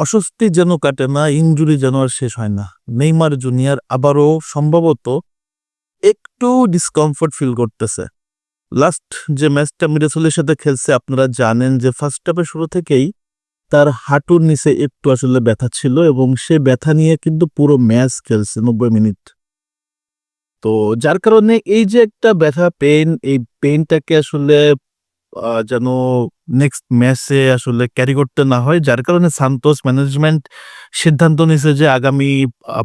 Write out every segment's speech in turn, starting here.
অস্বস্তি যেন কাটে না, ইনজুরি যেন আর শেষ হয় না। নেইমার জুনিয়র আবারও সম্ভবত একটু ডিসকমফোর্ট ফিল করতেছে। লাস্ট যে ম্যাচটা মিরাসলের সাথে খেলছে, আপনারা জানেন যে ফার্স্ট হাফের শুরু থেকেই তার হাঁটুর নিচে একটু আসলে ব্যথা ছিল এবং সে ব্যথা নিয়ে কিন্তু পুরো ম্যাচ খেলছে নব্বই মিনিট। তো যার কারণে এই যে একটা ব্যথা পেন এই পেনটাকে আসলে যেন নেক্সট ম্যাচে আসলে ক্যারি করতে না হয়। যার কারণে সান্তোস ম্যানেজমেন্ট সিদ্ধান্ত নিয়েছে যে, আগামী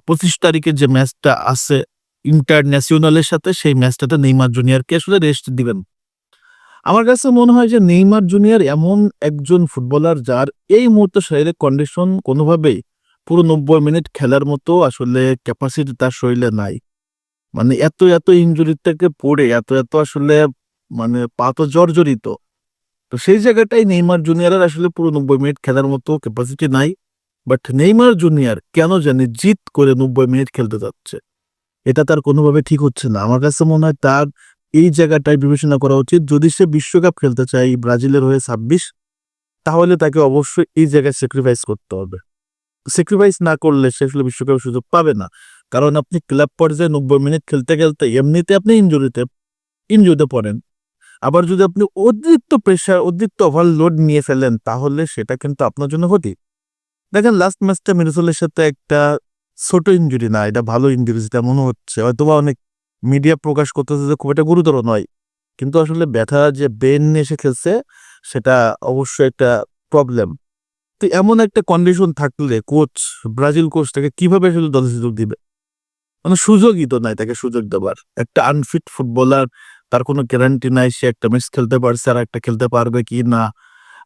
পঁচিশ তারিখে যে ম্যাচটা আছে ইন্টারন্যাশনালের সাথে, সেই ম্যাচটাতে নেইমার জুনিয়রকে আসলে রেস্ট দিবেন। আমার কাছে মনে হয় যে নেইমার জুনিয়র এমন একজন ফুটবলার যার এই মুহূর্তে শরীরের কন্ডিশন কোনোভাবেই পুরো নব্বই মিনিট খেলার মতো আসলে ক্যাপাসিটি তার শরীরে নাই। মানে এত এত ইঞ্জুরি থেকে পড়ে, এত এত আসলে মানে পা জর্জরিত তো সেই জায়গাটাই নেইমার জুনিয়রের আসলে পুরো নব্বই মিনিট খেলার মতো ক্যাপাসিটি নাই। বাট নেইমার জুনিয়র কেন জানি জিত করে নব্বই মিনিট খেলতে যাচ্ছে। এটা তার কোনোভাবে ঠিক হচ্ছে না। আমার কাছে মনে হয় তার এই জায়গাটায় বিবেচনা করা উচিত। যদি সে বিশ্বকাপ খেলতে চায়, ব্রাজিলের হয়ে ছাব্বিশ, তাহলে তাকে অবশ্যই এই জায়গায় স্যাক্রিফাইস করতে হবে। স্যাক্রিফাইস না করলে সে আসলে বিশ্বকাপের সুযোগ পাবে না। কারণ আপনি ক্লাব পর্যায়ে নব্বই মিনিট খেলতে খেলতে এমনিতে আপনি ইঞ্জুরিতে ইঞ্জুরিতে পড়েন। আবার যদি আপনি অতিরিক্ত প্রেশার অতিরিক্ত ওভারলোড নিয়ে ফেলেন, তাহলে সেটা কিন্তু আপনার জন্য ক্ষতি। দেখেন লাস্ট ম্যাচটা মিরসলের সাথে একটা ছোট ইঞ্জুরি না, এটা ভালো ইঞ্জুরি যেটা মনে হচ্ছে। হয়তোবা অনেক মিডিয়া প্রকাশ করতেছে যে খুব একটা গুরুতর নয়। কিন্তু আসলে ব্যথা যে বেন এসে খেলছে, সেটা অবশ্যই একটা প্রবলেম তো এমন একটা কন্ডিশন থাকলে কোচ ব্রাজিল কোচ তাকে কীভাবে আসলে দলে সুযোগ দিবে? মানে সুযোগই তো নাই তাকে সুযোগ দেবার। একটা আনফিট ফুটবলার তার কোনো গ্যারান্টি নাই সে একটা ম্যাচ খেলতে পারছে আর একটা খেলতে পারবে কি না।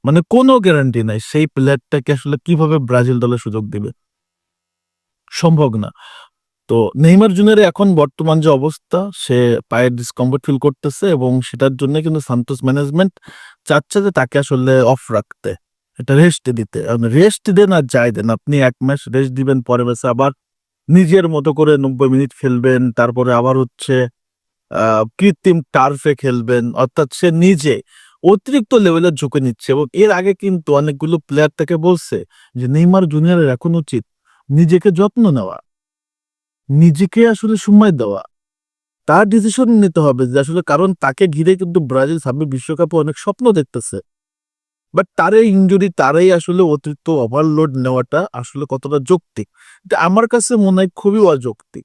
মানে কোনো গ্যারান্টি নাই, সেই প্লেয়ারটাকে আসলে কীভাবে ব্রাজিল দলে সুযোগ দিবে? সম্ভব না। তো নেইমার জুনিয়র এখন বর্তমান যে অবস্থা, সে পায়ের ডিসকমফোর্ট ফিল করতেছে এবং সেটার জন্য কিন্তু সান্তোস ম্যানেজমেন্ট চাচ্ছে যে তাকে আসলে অফ রাখতে। এটা রেস্ট দিতে। রেস্ট দেন আর যাই দেন। আপনি এক ম্যাচ রেস্ট দিবেন পরে ম্যাচে আবার নিজের মতো করে নব্বই মিনিট খেলবেন, তারপরে আবার হচ্ছে কৃত্রিম টার্ফে খেলবেন, অর্থাৎ সে নিজে অতিরিক্ত লেভেলের ঝুঁকে নিচ্ছে এবং এর আগে কিন্তু অনেকগুলো প্লেয়ার তাকে বলছে যে, নেইমার জুনিয়রের এখন উচিত নিজেকে যত্ন নেওয়া, নিজেকে আসলে সময় দেওয়া। তার ডিসিশন নিতে হবে যে, আসলে কারণ তাকে ঘিরে কিন্তু ব্রাজিল ছাব্বিশ বিশ্বকাপে অনেক স্বপ্ন দেখতেছে। বাট তারই ইঞ্জুরি তারাই আসলে অতিরিক্ত ওভারলোড নেওয়াটা আসলে কতটা যৌক্তিক? আমার কাছে মনে হয় খুবই অযৌক্তিক।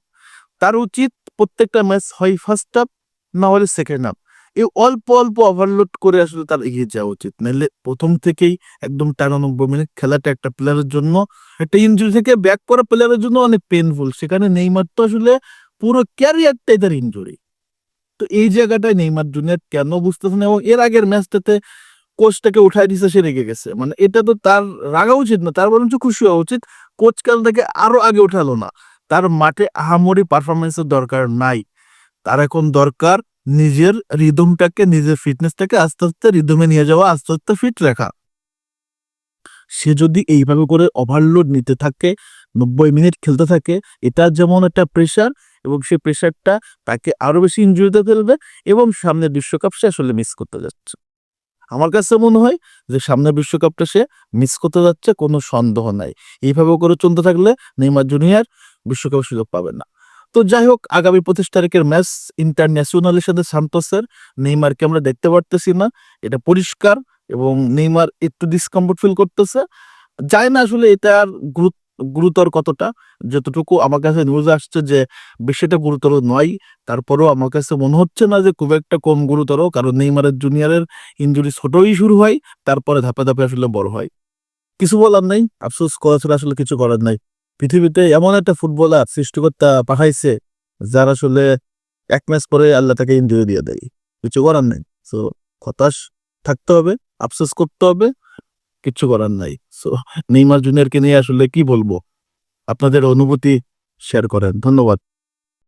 তার উচিত প্রত্যেকটা ম্যাচ হয় ফার্স্ট হাফ না হলে সেকেন্ড হাফ এই অল্প অল্প ওভারলোড করে আসলে তার এগিয়ে যাওয়া উচিত। নাহলে প্রথম থেকেই একদম টানানব্বই মিনিট খেলাটা একটা প্লেয়ারের জন্য, একটা ইঞ্জুরি থেকে ব্যাক করা প্লেয়ারের জন্য অনেক পেনফুল সেখানে নেইমার তো আসলে পুরো ক্যারিয়ারটাই তার ইঞ্জুরি তো এই জায়গাটায় নেইমার জুনিয়র কেন বুঝতেছে না এবং এর আগের ম্যাচটাতে কোচটাকে উঠাই দিছে, সে রেগে গেছে। মানে এটা তো তার রাগা উচিত না, তার বরঞ্চ খুশি হওয়া উচিত। কোচ কাল তাকে আরও আগে উঠালো না। তার মাঠে আহামরি পারফরমেন্সের দরকার নাই। তার এখন দরকার নিজের রিদমটাকে নিজের ফিটনেসটাকে আস্তে আস্তে রিদমে নিয়ে যাওয়া, আস্তে আস্তে ফিট রাখা। সে যদি এইভাবে করে ওভারলোড নিতে থাকে, নব্বই মিনিট খেলতে থাকে, এটা যেমন একটা প্রেশার এবং সেই প্রেশারটা তাকে আরও বেশি ইঞ্জুরিতে ফেলবে এবং সামনের বিশ্বকাপ সে আসলে মিস করতে যাচ্ছে। আমার কাছে মনে হয় যে সামনের বিশ্বকাপটা সে মিস করতে যাচ্ছে, কোনো সন্দেহ নাই। এইভাবে করে চলতে থাকলে নেইমার জুনিয়র বিশ্বকাপের সুযোগ পাবেন না। তো যাই হোক আগামী পঁচিশ তারিখের ম্যাচ ইন্টারন্যাশনালের সাথে সান্তোসের। নেইমারকে আমরা দেখতে পারতেছি না। এটা পরিষ্কার এবং নেইমার একটু ডিসকমফোর্ট ফিল করতেছে। যায় না আসলে এটার গুরুত্ব গুরুতর কতটা। যতটুকু আমার কাছে নিউজ আসছে যে বেশিটা গুরুতর নয়, তারপরেও আমার কাছে মনে হচ্ছে না যে খুব একটা কম গুরুতর, কারণ নেইমারের জুনিয়রের ইঞ্জুরি ছোটই শুরু হয়, তারপরে ধাপে ধাপে আসলে বড় হয়। কিছু বলার নাই, আফসোস, করা ছাড়া আসলে কিছু করার নাই। পৃথিবীতে এমন একটা ফুটবলার সৃষ্টিকর্তা পাঠাইছে, যার আসলে এক ম্যাচ পরে আল্লাহ তাকে ইন্দ্রিয় দিয়ে দেয়। কিছু করার নেই। সো হতাশ থাকতে হবে, আফসোস করতে হবে, কিছু করার নাই। সো নেইমার জুনিয়রকে নিয়ে আসলে কি বলব? আপনাদের অনুভূতি শেয়ার করেন। ধন্যবাদ।